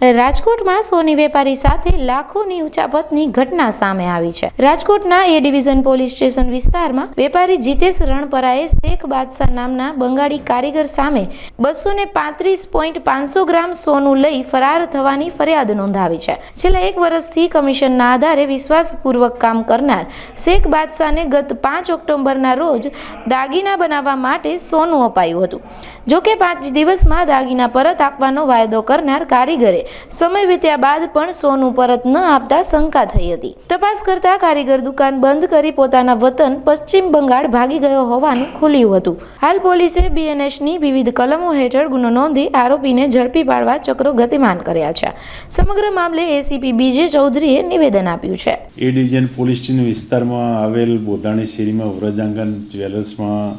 રાજકોટમાં સોની વેપારી સાથે લાખોની ઉચાપતની ઘટના સામે આવી છે. રાજકોટના એ ડિવિઝન પોલીસ સ્ટેશન વિસ્તારમાં વેપારી જીતેશ રણપરાએ શેખ બાદશાહ નામના બંગાળી કારીગર સામે બસો ને પાંત્રીસ પોઈન્ટ પાંચસો ગ્રામ સોનું લઈ ફરાર થવાની ફરિયાદ નોંધાવી છે. છેલ્લા એક વર્ષથી કમિશનના આધારે વિશ્વાસપૂર્વક કામ કરનાર શેખ બાદશાહને ગત પાંચ ઓક્ટોબરના રોજ દાગીના બનાવવા માટે સોનું અપાયું હતું. જોકે પાંચ દિવસમાં દાગીના પરત આપવાનો વાયદો કરનાર કારીગરે સમય વીત્યા બાદ પણ સોનું પરત ન આપતા શંકા થઈ હતી. તપાસ કરતા કારીગર દુકાન બંધ કરી પોતાના વતન પશ્ચિમ બંગાળ ભાગી ગયો હોવાનું ખુલ્યું હતું. હાલ પોલીસે બીએનએસની વિવિધ કલમો હેઠળ ગુનો નોંધી આરોપીને ઝડપી પાડવા ચક્રો ગતિમાન કર્યા છે. સમગ્ર મામલે એસીપી બીજે ચૌધરીએ નિવેદન આપ્યું છે. એ ડિવિઝન પોલીસ વિસ્તારમાં આવેલ બોધાણી શેરીમાં વ્રજાંગન જ્વેલર્સમાં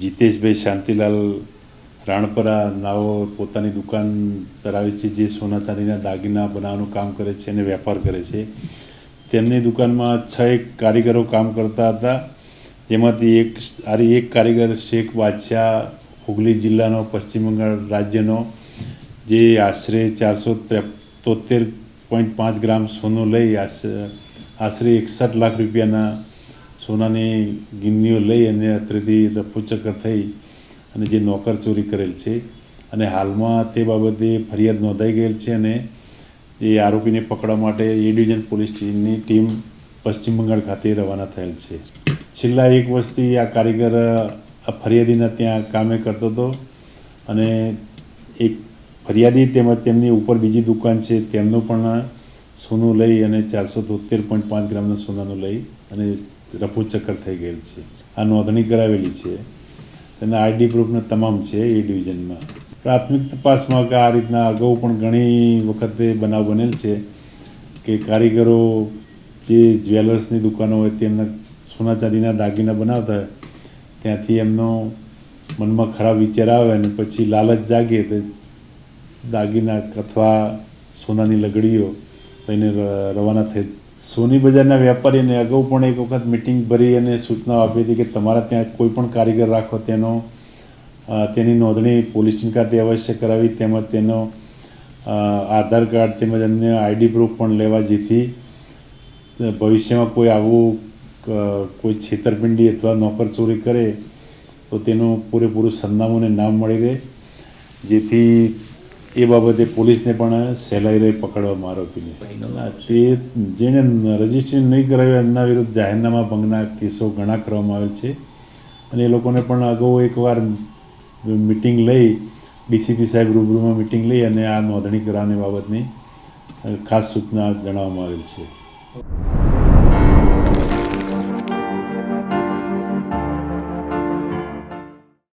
જીતેશભાઈ શાંતિલાલ રાણપરા નાઓ પોતાની દુકાન ધરાવે છે, જે સોના ચાંદીના દાગીના બનાવવાનું કામ કરે છે અને વેપાર કરે છે. તેમની દુકાનમાં છ એક કારીગરો કામ કરતા હતા. જેમાંથી એક આરી એક કારીગર શેખ બાદશાહ, હુગલી જિલ્લાનો, પશ્ચિમ બંગાળ રાજ્યનો, જે આશરે ચારસો તોતેર પોઈન્ટ પાંચ ગ્રામ સોનું લઈ આશ- આશરે એકસઠ લાખ રૂપિયાના સોનાની ગિન્નીઓ લઈ અને અત્રેથી રફુચક્કર થઈ અને જે નોકર ચોરી કરેલ છે. અને હાલમાં તે બાબતે ફરિયાદ નોંધાઈ ગયેલ છે અને એ આરોપીને પકડવા માટે એ ડિવિઝન પોલીસ સ્ટેશનની ટીમ પશ્ચિમ બંગાળ ખાતે રવાના થયેલ છે. છેલ્લા એક વર્ષથી આ કારીગર, આ ફરિયાદીના ત્યાં કામે કરતો હતો અને એક ફરિયાદી તેમજ તેમની ઉપર બીજી દુકાન છે તેમનું પણ સોનું લઈ અને ચારસો તોતેર પોઈન્ટ પાંચ ગ્રામનું સોનાનું લઈ અને રફુ ચક્કર થઈ ગયેલ છે. આ નોંધણી કરાવેલી છે. તેના આઈડી પ્રૂફને તમામ છે એ ડિવિઝનમાં. પ્રાથમિક તપાસમાં કે આ રીતના અગાઉ પણ ઘણી વખતે બનાવ બનેલ છે કે કારીગરો જે જ્વેલર્સની દુકાનો હોય તેમના સોના ચાંદીના દાગીના બનાવતા હોય, ત્યાંથી એમનો મનમાં ખરાબ વિચાર આવે અને પછી લાલચ જાગે તો દાગીના અથવા સોનાની લગડીઓ લઈને રવાના થઈ સોની બજારના વેપારીને અગાઉ પણ એક વખત મિટિંગ ભરી અને સૂચનાઓ આપી હતી કે તમારા ત્યાં કોઈ પણ કારીગર રાખો તેનો તેની નોંધણી પોલીસ સ્ટેશન ખાતે અવશ્ય કરાવી, તેમજ તેનો આધાર કાર્ડ તેમજ અન્ય આઈડી પ્રૂફ પણ લેવા જેથી ભવિષ્યમાં કોઈ આવું કોઈ છેતરપિંડી અથવા નોકર ચોરી કરે તો તેનું પૂરેપૂરું સરનામું અને નામ મળી રહે. જેથી એ બાબતે પોલીસને પણ સહેલાઈ રહી પકડવામાં આરોપીને તે જેણે રજીસ્ટ્રેશન નહીં કરાવ્યું એમના વિરુદ્ધ જાહેરનામા ભંગના કેસો ઘણા કરવામાં આવેલ છે. અને એ લોકોને પણ અગાઉ એકવાર મિટિંગ લઈ ડીસીપી સાહેબ રૂબરૂમાં મિટિંગ લઈ અને આ નોંધણી કરવાની બાબતની ખાસ સૂચના જણાવવામાં આવેલ છે.